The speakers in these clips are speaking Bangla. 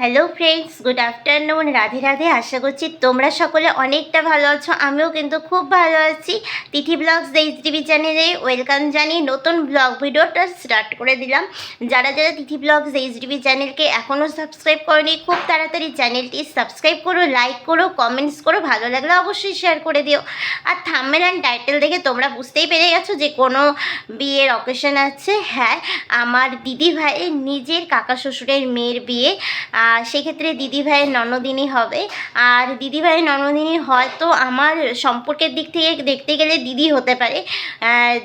Hello friends good afternoon Radhe Radhe, আশা করছি তোমরা সকলে অনেকটা ভালো আছো, আমিও কিন্তু খুব ভালো আছি। তিথি ব্লগস এইচ টিভি চ্যানেলে ওয়েলকাম জানিয়ে নতুন ব্লগ ভিডিওটা স্টার্ট করে দিলাম। যারা যারা তিথি ব্লগস এইচ টিভি চ্যানেলকে এখনও সাবস্ক্রাইব করেনি, খুব তাড়াতাড়ি চ্যানেলটি সাবস্ক্রাইব করো লাইক করো কমেন্টস করো, ভালো লাগলে অবশ্যই শেয়ার করে দিও। আর থাম্বেল অ্যান্ড টাইটেল দেখে তোমরা বুঝতেই পেরে গেছো যে কোনো বিয়ের অকেশন আছে। হ্যাঁ আমার দিদি ভাইয়ের নিজের কাকা শ্বশুরের মেয়ের বিয়ে সেক্ষেত্রে দিদিভাইয়ের ননদিনই হবে। আর দিদিভাইয়ের ননদিনী হয়তো আমার সম্পর্কের দিক থেকে দেখতে গেলে দিদি হতে পারে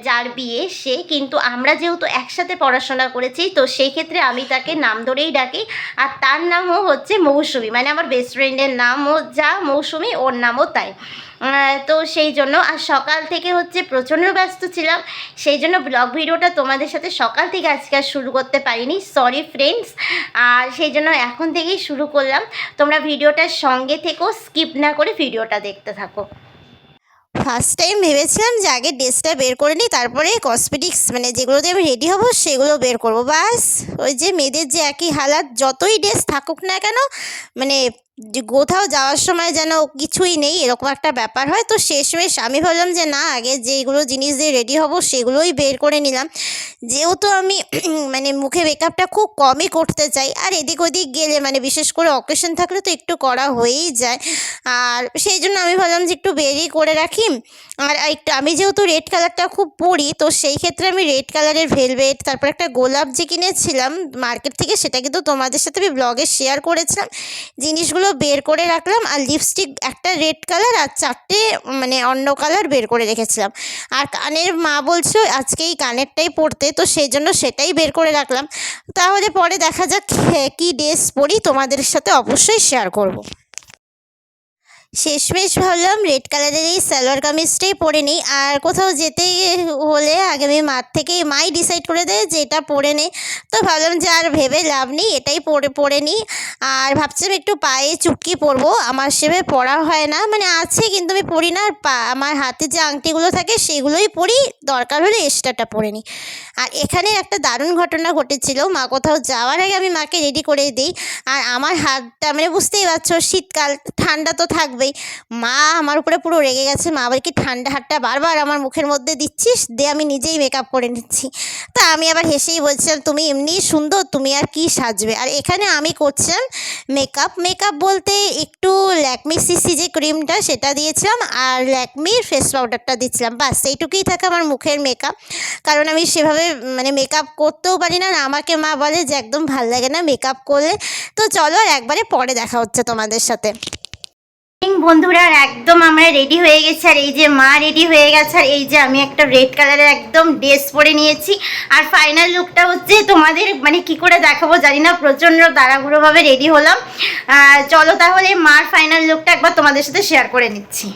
যার বিয়ে সে। কিন্তু আমরা যেহেতু একসাথে পড়াশোনা করেছি, তো সেই ক্ষেত্রে আমি তাকে নাম ধরেই ডাকি। আর তার নামও হচ্ছে মৌসুমি মানে আমার বেস্ট ফ্রেন্ডের নামও যা মৌসুমি, ওর নামও তাই। তো সেই জন্য, আর সকাল থেকে হচ্ছে প্রচণ্ড ব্যস্ত ছিলাম। সেই জন্য ব্লগ ভিডিওটা তোমাদের সাথে সকাল থেকে আজকে আর শুরু করতে পারিনি। সরি ফ্রেন্ডস আর সেই জন্য এখন থেকেই শুরু করলাম। তোমরা ভিডিওটার সঙ্গে থেকেও স্কিপ না করে ভিডিওটা দেখতে থাকো। ফার্স্ট টাইম ভেবেছিলাম যে আগে ড্রেসটা বের করে নিই, তারপরে কসমেটিক্স মানে যেগুলোতে আমি রেডি হব, সেগুলো বের করব। বাস, ওই যে মেয়েদের যে একই হালাত, যতই ড্রেস থাকুক না কেন মানে যে কোথাও যাওয়ার সময় যেন কিছুই নেই, এরকম একটা ব্যাপার হয়। তো শেষমেশ আমি ভাবলাম যে না, আগে যেগুলো জিনিস দিয়ে রেডি হব, সেগুলোই বের করে নিলাম। যেহেতু আমি মানে মুখে মেকআপটা খুব কমই করতে চাই, আর এদিক ওদিক গেলে মানে বিশেষ করে অকেশন থাকলে তো একটু করা হয়েই যায়। আর সেই জন্য আমি ভাবলাম যে একটু বেরই করে রাখি। আর একটু, আমি যেহেতু রেড কালারটা খুব পরি, তো সেই ক্ষেত্রে আমি রেড কালারের ভেলভেট তারপর একটা গোলাপ যে কিনেছিলাম মার্কেট থেকে, সেটা কিন্তু তোমাদের সাথে আমি ব্লগে শেয়ার করেছিলাম। জিনিসগুলো বের করে রাখলাম আর লিপস্টিক একটা রেড কালার আর চারটে মানে অন্য কালার বের করে রেখেছিলাম। আর কানের মা বলছো আজকে এই কানেরটাই পরতে। তো সেই জন্য সেটাই বের করে রাখলাম। তাহলে পরে দেখা যাক হ্যাঁ, কী ড্রেস পরি তোমাদের সাথে অবশ্যই শেয়ার করব। শেষমেশ ভাবলাম রেড কালারের এই সালোয়ার কামিজটাই পরে নিই। আর কোথাও যেতে হলে আগে আমি মার থেকেই মাই ডিসাইড করে দেয় যে এটা পরে নে তো ভাবলাম যে আর ভেবে লাভ নেই, এটাই পরে পরে নিই। আর ভাবছিলাম একটু পায়ে চুটকি পরবো, আমার সেভাবে পরা হয় না। মানে আছে কিন্তু আমি পরি না, আর পা, আমার হাতে যে আংটিগুলো থাকে সেগুলোই পরি, দরকার হলে এক্সট্রাটা পরে নিই। আর এখানে একটা দারুণ ঘটনা ঘটেছিল, মা কোথাও যাওয়ার আগে আমি মাকে রেডি করে দিই। আর আমার হাতটা মানে বুঝতেই পারছ, শীতকাল, ঠান্ডা তো থাকবেই মা আমার উপরে পুরো রেগে গেছে, মা বলে, কি ঠান্ডা হাতটা বারবার আমার মুখের মধ্যে দিচ্ছিস? দিয়ে আমি নিজেই মেকআপ করে নিচ্ছি। তা আমি আবার হেসেই বলছিলাম, তুমি এমনি সুন্দর, তুমি আর কি সাজবে? আর এখানে আমি করছিলাম মেকআপ মেকআপ বলতে একটু ল্যাকমি সিসি যে ক্রিমটা সেটা দিয়েছিলাম আর ল্যাকমির ফেস পাউডারটা দিচ্ছিলাম। বাস, এইটুকুই থাকে আমার মুখের মেকআপ কারণ আমি সেভাবে মানে মেকআপ করতেও পারি না। আমাকে মা বলে যে, একদম ভালো লাগে না মেকআপ করলে। তো চলো আর একবারে পরে দেখা হচ্ছে তোমাদের সাথে। বন্ধুরা একদম আমরা রেডি হয়ে গেছি। আর এই যে মা রেডি হয়ে গেছে, আর এই যে আমি একটা রেড কালারের একদম ড্রেস পরে নিয়েছি। আর ফাইনাল লুকটা হচ্ছে তোমাদের মানে কি করে দেখাবো জানি না, প্রচণ্ড তাড়াহুড়োভাবে রেডি হলাম। চলো তাহলে মার ফাইনাল লুকটা একবার তোমাদের সাথে শেয়ার করে নিচ্ছি।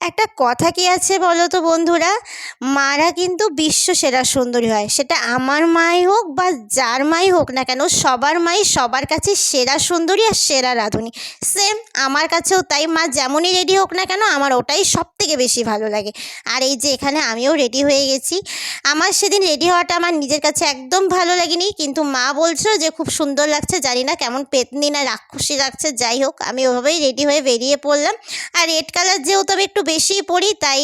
একটা কথা কি আছে বলো তো বন্ধুরা? মারা কিন্তু বিশ্ব সেরা সুন্দরী হয়। সেটা আমার মাই হোক বা যার মাই হোক না কেন, সবার মাই সবার কাছে সেরা সুন্দরী আর সেরা রাঁধুনি। সেম আমার কাছেও তাই, মা যেমনই রেডি হোক না কেন, আমার ওটাই সব থেকে বেশি ভালো লাগে। আর এই যে এখানে আমিও রেডি হয়ে গেছি। আমার সেদিন রেডি হওয়াটা আমার নিজের কাছে একদম ভালো লাগেনি, কিন্তু মা বলছো যে খুব সুন্দর লাগছে, জানি না কেমন পেতনি না রাক্ষসী লাগছে, যাই হোক, আমি ওভাবেই রেডি হয়ে বেরিয়ে পড়লাম। আর রেড কালার যেহেতু আমি একটু বেশিই পরি তাই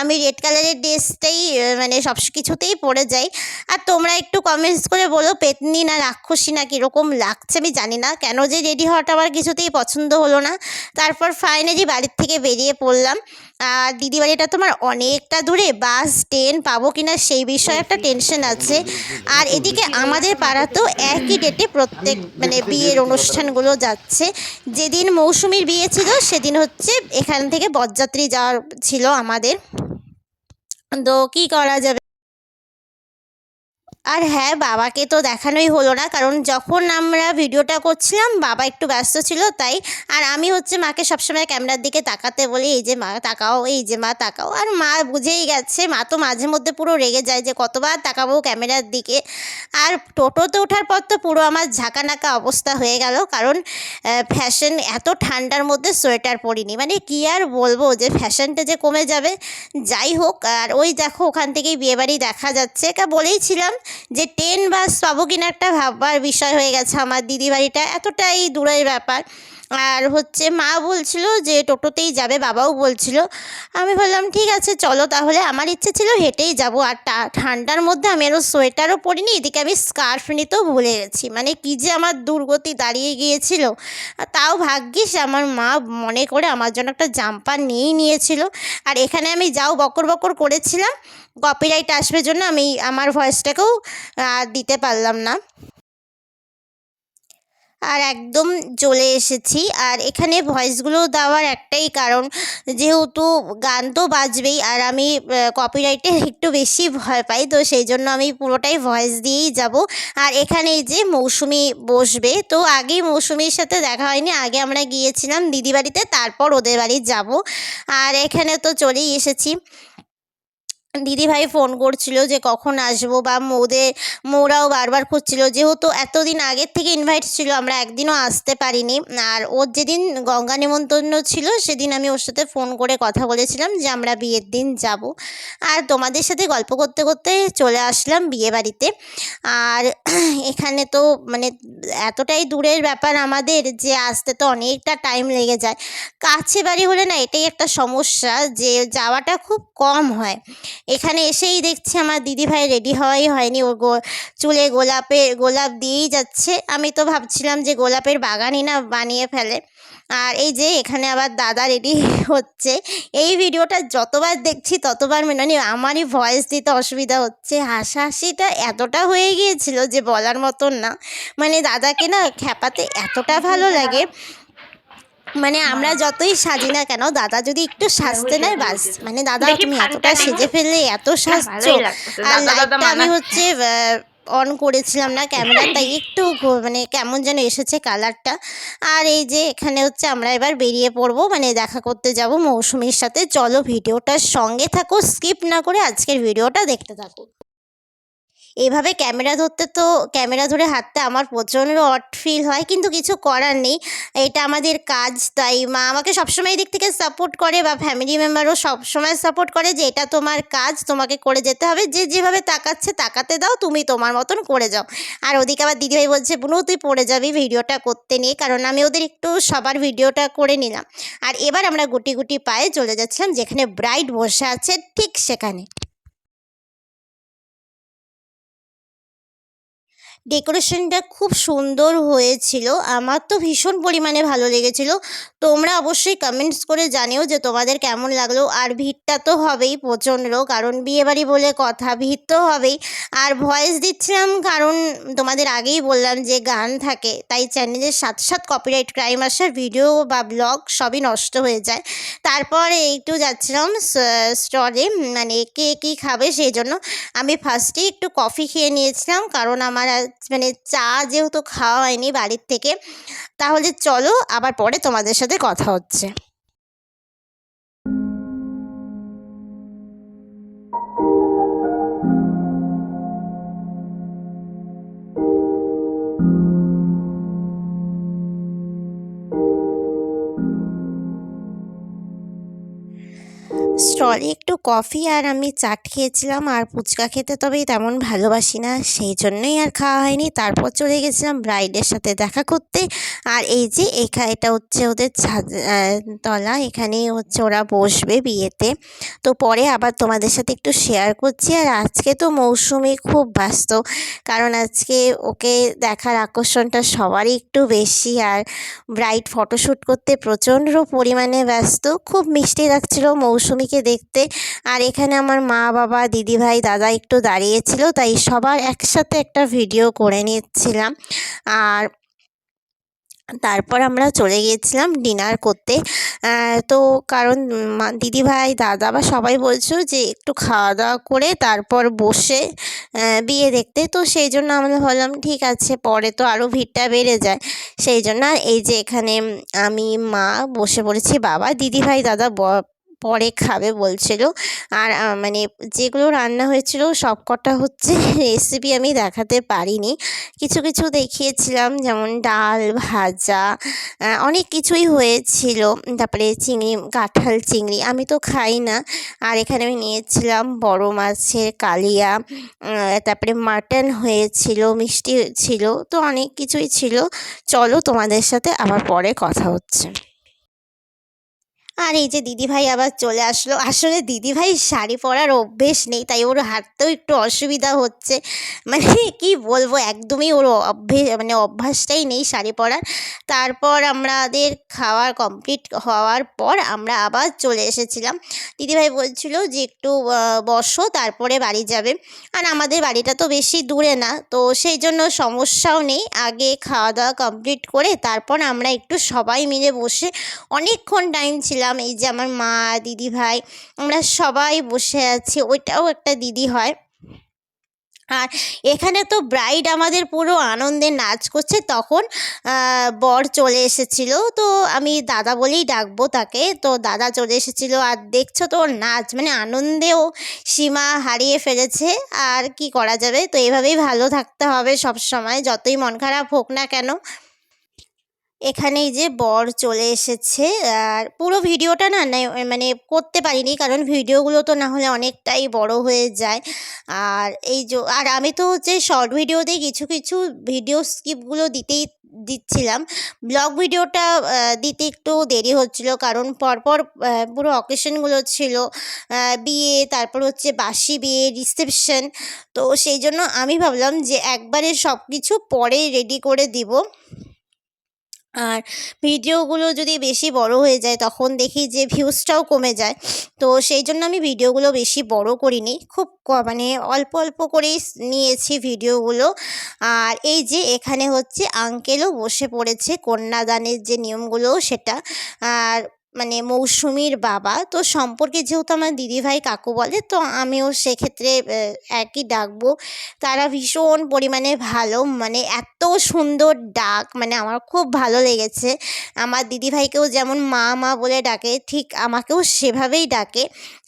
আমি রেড কালারের ড্রেসটাই মানে সব কিছুতেই পরে যাই। আর তোমরা একটু কমেন্টস করে বলো, পেতনি না রাক্ষসী না কীরকম লাগছে আমি জানি না। কেন যে রেডি হওয়াটা আমার কিছুতেই পছন্দ হলো না। তারপর ফাইনালি বাড়ির থেকে বেরিয়ে পড়লাম। আর দিদি বাড়িটা তোমার অনেকটা দূরে বাস ট্রেন পাবো কিনা সেই বিষয়ে একটা টেনশন আছে। আর এদিকে আমাদের পাড়াতেও একই ডেটে প্রত্যেক মানে বিয়ের অনুষ্ঠানগুলো যাচ্ছে। যেদিন মৌসুমীর বিয়ে ছিল, সেদিন হচ্ছে এখান থেকে বরযাত্রী যাওয়ার ছিল আমাদের। তো কী করা যাবে? আর হ্যাঁ বাবাকে তো দেখানোই হলো না, কারণ যখন আমরা ভিডিওটা করছিলাম, বাবা একটু ব্যস্ত ছিল, তাই আর আমি হচ্ছে মাকে সবসময় ক্যামেরার দিকে তাকাতে বলি, এই যে মা, তাকাও, এই যে মা, তাকাও। আর মা বুঝেই গেছে, মা তো মাঝে মধ্যে পুরো রেগে যায় যে কতবার তাকাবো ক্যামেরার দিকে। আর টোটোতে ওঠার পর তো পুরো আমার ঝাঁকানাকা অবস্থা হয়ে গেল, কারণ ফ্যাশন এত ঠান্ডার মধ্যে সোয়েটার পরিনি। মানে কি আর বলব যে ফ্যাশনটা যে কমে যাবে, যাই হোক, আর ওই দেখো ওখান থেকেই বিয়েবাড়ি দেখা যাচ্ছে, কা বলেইছিলাম যে টেন বাস পাবো কিনা একটা ভাববার বিষয় হয়ে গেছে আমার দিদি বাড়িটা এতটাই দূরের ব্যাপার। আর হচ্ছে মা বলছিল যে টোটোতেই যাবে, বাবাও বলছিল। আমি বললাম, ঠিক আছে, চলো তাহলে। আমার ইচ্ছে ছিল হেঁটেই যাব, আর ঠান্ডার মধ্যে আমি আরও সোয়েটারও পরিনি, এদিকে আমি স্কার্ফ নিতেও ভুলে গেছি। মানে কী যে আমার দুর্গতি দাঁড়িয়ে গিয়েছিল। তাও ভাগ্যিস আমার মা মনে করে আমার জন্য একটা জাম্পার নিয়েই নিয়েছিল। আর এখানে আমি যাও বকর বকর করেছিলাম, কপিরাইট আসবে জন্য আমি আমার ভয়েসটাকেও দিতে পারলাম না। আর একদম চলে এসেছি। আর এখানে ভয়েসগুলো দেওয়ার একটাই কারণ, যেহেতু গান তো বাজবেই আর আমি কপিরাইটে একটু বেশি ভয় পাই, তো সেই জন্য আমি পুরোটাই ভয়েস দিয়েই যাব। আর এখানে যে মৌসুমি বসবে, তো আগেই মৌসুমির সাথে দেখা হয়নি, আগে আমরা গিয়েছিলাম দিদি বাড়িতে তারপর ওদের বাড়ি যাব। আর এখানে তো চলেই এসেছি। দিদিভাই ফোন করছিল যে কখন আসব বা মৌদের মৌরাও বারবার খুঁজছিল। যেহেতু এতদিন আগের থেকে ইনভাইট ছিল, আমরা একদিনও আসতে পারিনি। আর ওর যেদিন গঙ্গা নিমন্ত্রণ ছিল, সেদিন আমি ওর সাথে ফোন করে কথা বলেছিলাম যে আমরা বিয়ের দিন যাব। আর তোমাদের সাথে গল্প করতে করতে চলে আসলাম বিয়ে বাড়িতে আর এখানে তো মানে এতটাই দূরের ব্যাপার আমাদের যে আসতে তো অনেকটা টাইম লেগে যায়। কাছে বাড়ি হলে না এটাই একটা সমস্যা যে যাওয়াটা খুব কম হয়। এখানে এসেই দেখছি আমার দিদিভাই রেডি হওয়াই হয়নি। ও গো, চুলে গোলাপে, গোলাপ দিয়েই যাচ্ছে। আমি তো ভাবছিলাম যে গোলাপের বাগানই না বানিয়ে ফেলে। আর এই যে এখানে আবার দাদা রেডি হচ্ছে। এই ভিডিওটা যতবার দেখছি ততবার মানে আমারই ভয়েস দিতে অসুবিধা হচ্ছে। হাসাহাসিটা এতটা হয়ে গিয়েছিল যে বলার মতন না। মানে দাদাকে না খ্যাপাতে এতটা ভালো লাগে মানে আমরা যতই সাজি না কেন দাদা যদি একটু সাজতে নেয় বাস। মানে দাদা তুমি এতটা সেজে ফেললে এত সাজছো। আর লাইটটা আমি হচ্ছে অন করেছিলাম না ক্যামেরা তাই একটু মানে কেমন যেন এসেছে কালারটা আর এই যে এখানে হচ্ছে আমরা এবার বেরিয়ে পড়ব মানে দেখা করতে যাব মৌসুমীর সাথে। চলো ভিডিওটার সঙ্গে থাকো স্কিপ না করে আজকের ভিডিওটা দেখতে থাকো। এভাবে ক্যামেরা ধরতে তো, ক্যামেরা ধরে হাঁটতে আমার প্রচণ্ড অট ফিল হয়, কিন্তু কিছু করার নেই। এটা আমাদের কাজ, তাই মা আমাকে সবসময় দিক থেকে সাপোর্ট করে বা ফ্যামিলি মেম্বারও সবসময় সাপোর্ট করে যে এটা তোমার কাজ, তোমাকে করে যেতে হবে। যে যেভাবে তাকাচ্ছে তাকাতে দাও, তুমি তোমার মতন করে যাও। আর ওদিকে আবার দিদিভাই বলছে, বুনু, তুই পড়ে যাবি, ভিডিওটা করতে নিয়ে কারণ আমি ওদের একটু সবার ভিডিওটা করে নিলাম। আর এবার আমরা গুটি গুটি পায়ে চলে যাচ্ছিলাম, যেখানে ব্রাইড বসে আছে ঠিক সেখানে। ডেকোরেশনটা খুব সুন্দর হয়েছিল। আমার তো ভীষণ পরিমাণে ভালো লেগেছিল। তোমরা অবশ্যই কমেন্টস করে জানিও যে তোমাদের কেমন লাগল। আর ভিড়টা তো হবেই প্রচণ্ড, কারণ বিয়েবাড়ি বলে কথা, ভিড় তো হবেই। আর ভয়েস দিচ্ছিলাম কারণ তোমাদের আগেই বললাম যে গান থাকে, তাই চ্যানেলের সাথে সাথে কপিরাইট ক্রাইম আসার ভিডিও বা ব্লগ সবই নষ্ট হয়ে যায়। তারপরে একটু যাচ্ছিলাম স্টলে মানে কে কী খাবে সেই জন্য। আমি ফার্স্টে একটু কফি খেয়ে নিয়েছিলাম, কারণ আমার মানে চা যেহেতু খাওয়া হয়নি বাড়ির থেকে, তাহলে চলো আবার পরে তোমাদের সাথে কথা হচ্ছে। স্টলে একটু কফি আর আমি চাট খেয়েছিলাম আর ফুচকা খেতে তবে তেমন ভালোবাসি না, সেই জন্যই আর খাওয়া হয়নি। তারপর চলে গেছিলাম ব্রাইডের সাথে দেখা করতে। আর এই যে এখা, এটা হচ্ছে ওদের তলা, এখানেই হচ্ছে ওরা বসবে বিয়েতে। তো পরে আবার তোমাদের সাথে একটু শেয়ার করছি। আর আজকে তো মৌসুমি খুব ব্যস্ত, কারণ আজকে ওকে দেখার আকর্ষণটা সবারই একটু বেশি। আর ব্রাইড ফটোশ্যুট করতে প্রচণ্ড পরিমাণে ব্যস্ত। খুব মিষ্টি লাগছিল মৌসুমিকে দেখতে। আর এখানে আমার মা, বাবা দিদিভাই দাদা একটু দাঁড়িয়েছিল, তাই সবার একসাথে একটা ভিডিও করে নিচ্ছিলাম। আর তারপর আমরা চলে গিয়েছিলাম ডিনার করতে। তো কারণ দিদিভাই দাদা বা সবাই বলছো যে একটু খাওয়া দাওয়া করে তারপর বসে বিয়ে দেখতে। তো সেই জন্য আমরা ভাবলাম, ঠিক আছে, পরে তো আরও ভিড়টা বেড়ে যায়। সেই জন্য আর এই যে এখানে আমি মা, বসে পড়েছি বাবা দিদিভাই দাদা পরে খাবে বলছিল। আর মানে যেগুলো রান্না হয়েছিল সব কটা হচ্ছে রেসিপি আমি দেখাতে পারিনি। কিছু কিছু দেখিয়েছিলাম যেমন ডাল, ভাজা অনেক কিছুই হয়েছিল। তারপরে চিংড়ি, কাঁঠাল, চিংড়ি আমি তো খাই না। আর এখানে আমি নিয়েছিলাম বড় মাছের কালিয়া তারপরে মাটন হয়েছিল, মিষ্টি ছিল, তো অনেক কিছুই ছিল। চলো তোমাদের সাথে আবার পরে কথা হচ্ছে। আর এই যে দিদিভাই আবার চলে আসলো। আসলে দিদিভাই শাড়ি পরার অভ্যেস নেই, তাই ওর হাঁটতেও একটু অসুবিধা হচ্ছে। মানে কি বলব, একদমই ওর অভ্যেস মানে অভ্যাসটাই নেই শাড়ি পরার। তারপর আমাদের খাওয়ার কমপ্লিট হওয়ার পর আমরা আবার চলে এসেছিলাম। দিদিভাই বলছিল যে একটু বসো, তারপরে বাড়ি যাবে। আর আমাদের বাড়িটা তো বেশি দূরে না, তো সেই জন্য সমস্যাও নেই। আগে খাওয়া দাওয়া কমপ্লিট করে তারপর আমরা একটু সবাই মিলে বসে অনেকক্ষণ টাইম ছিলাম। এই যে আমার মা, দিদি ভাই, আমরা সবাই বসে আছি, ওইটাও একটা দিদি হয়। আর এখানে তো ব্রাইড আমাদের পুরো আনন্দে নাচ করছে, তখন বর চলে এসেছিল। তো আমি দাদা বলেই ডাকবো তাকে, তো দাদা চলে এসেছিল। আর দেখছ তো নাচ মানে আনন্দেও সীমা হারিয়ে ফেলেছে। আর কি করা যাবে? তো এভাবেই ভালো থাকতে হবে সব সময়, যতই মন খারাপ হোক না কেন। এখানেই যে বর চলে এসেছে। আর পুরো ভিডিওটা না মানে করতে পারিনি, কারণ ভিডিওগুলো তো না হলে অনেকটাই বড় হয়ে যায়। আর এই যে, আর আমি তো হচ্ছে শর্ট ভিডিওতে কিছু কিছু ভিডিও স্কিপগুলো দিতেই দিচ্ছিলাম। ব্লগ ভিডিওটা দিতে একটু দেরি হচ্ছিল, কারণ পরপর পুরো অকেশনগুলো ছিল বিয়ে, তারপর হচ্ছে বাসি বিয়ে রিসেপশন তো সেই জন্য আমি ভাবলাম যে একবারে সব কিছু পরে রেডি করে দিব। আর ভিডিওগুলো যদি বেশি বড় হয়ে যায়, তখন দেখি যে ভিউজটাও কমে যায়। তো সেই জন্য আমি ভিডিওগুলো বেশি বড় করিনি। খুব মানে অল্প অল্প করেই নিয়েছি ভিডিওগুলো। আর এই যে এখানে হচ্ছে আঙ্কেলও বসে পড়েছে, কন্যাদানের যে নিয়মগুলো সেটা। আর মানে মৌসুমীর বাবা। তো সম্পর্কে যেহেতু আমার দিদিভাই কাকু বলে, তো আমিও সেক্ষেত্রে একই ডাকবো। তারা ভীষণ পরিমাণে ভালো মানে এত সুন্দর ডাক মানে আমার খুব ভালো লেগেছে। আমার দিদিভাইকেও যেমন মা মা বলে ডাকে, ঠিক আমাকেও সেভাবেই ডাকে।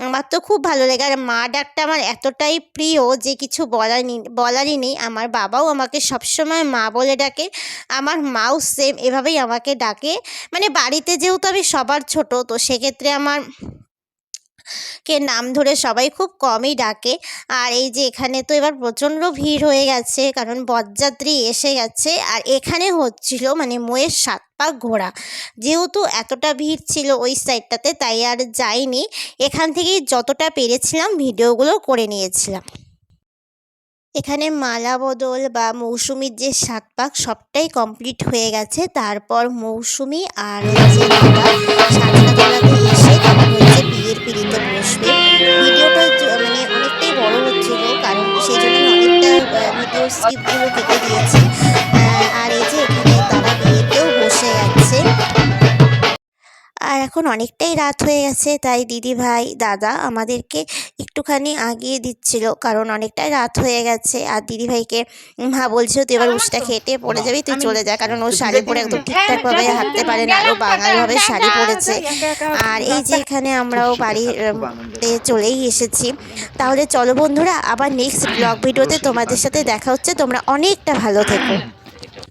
আমার তো খুব ভালো লাগে, আর মা ডাকটা আমার এতটাই প্রিয় যে কিছু বলার বলারই নেই। আমার বাবাও আমাকে সবসময় মা বলে ডাকে, আমার মাও সেম এভাবেই আমাকে ডাকে। মানে বাড়িতে যেহেতু আমি সবার ছোট, তো সেক্ষেত্রে আমার কে নাম ধরে সবাই খুব কমই ডাকে। আর এই যে এখানে তো এবার প্রচণ্ড ভিড় হয়ে গেছে, কারণ বরযাত্রী এসে গেছে। আর এখানে হচ্ছিল মানে মোয়ের সাত পা ঘোরা যেহেতু এতটা ভিড় ছিল ওই সাইডটাতে তাই আর যাইনি। এখান থেকেই যতটা পেরেছিলাম, ভিডিওগুলো করে নিয়েছিলাম। এখানে মালা বদল বা মৌসুমির যে সাত পাক সবটাই কমপ্লিট হয়ে গেছে। তারপর মৌসুমি আর হচ্ছে হচ্ছে বিয়ের পিড়িতে ভিডিওটা মানে অনেকটাই বড় হচ্ছিল, কারণ সেই জন্য অনেকটা ভিডিও স্কিপগুলো কেটে দিয়েছি। আর এখন অনেকটাই রাত হয়ে গেছে তাই দিদি ভাই দাদা আমাদেরকে একটুখানি আগিয়ে দিচ্ছিল কারণ অনেকটাই রাত হয়ে গেছে। আর দিদি ভাইকে মা বলছিল তুই এবার উষ্টা খেটে পড়ে যাবি তুই চলে যা কারণ ও শাড়ি পরে একদম ঠিকঠাকভাবে হাঁটতে পারে না আরও বাঙালিভাবে শাড়ি পরেছে। আর এই যে এখানে আমরাও বাড়ির উম, তে চলেই এসেছি। তাহলে চলো বন্ধুরা আবার নেক্সট ব্লগ ভিডিওতে তোমাদের সাথে দেখা হচ্ছে তোমরা অনেকটা ভালো থেকো।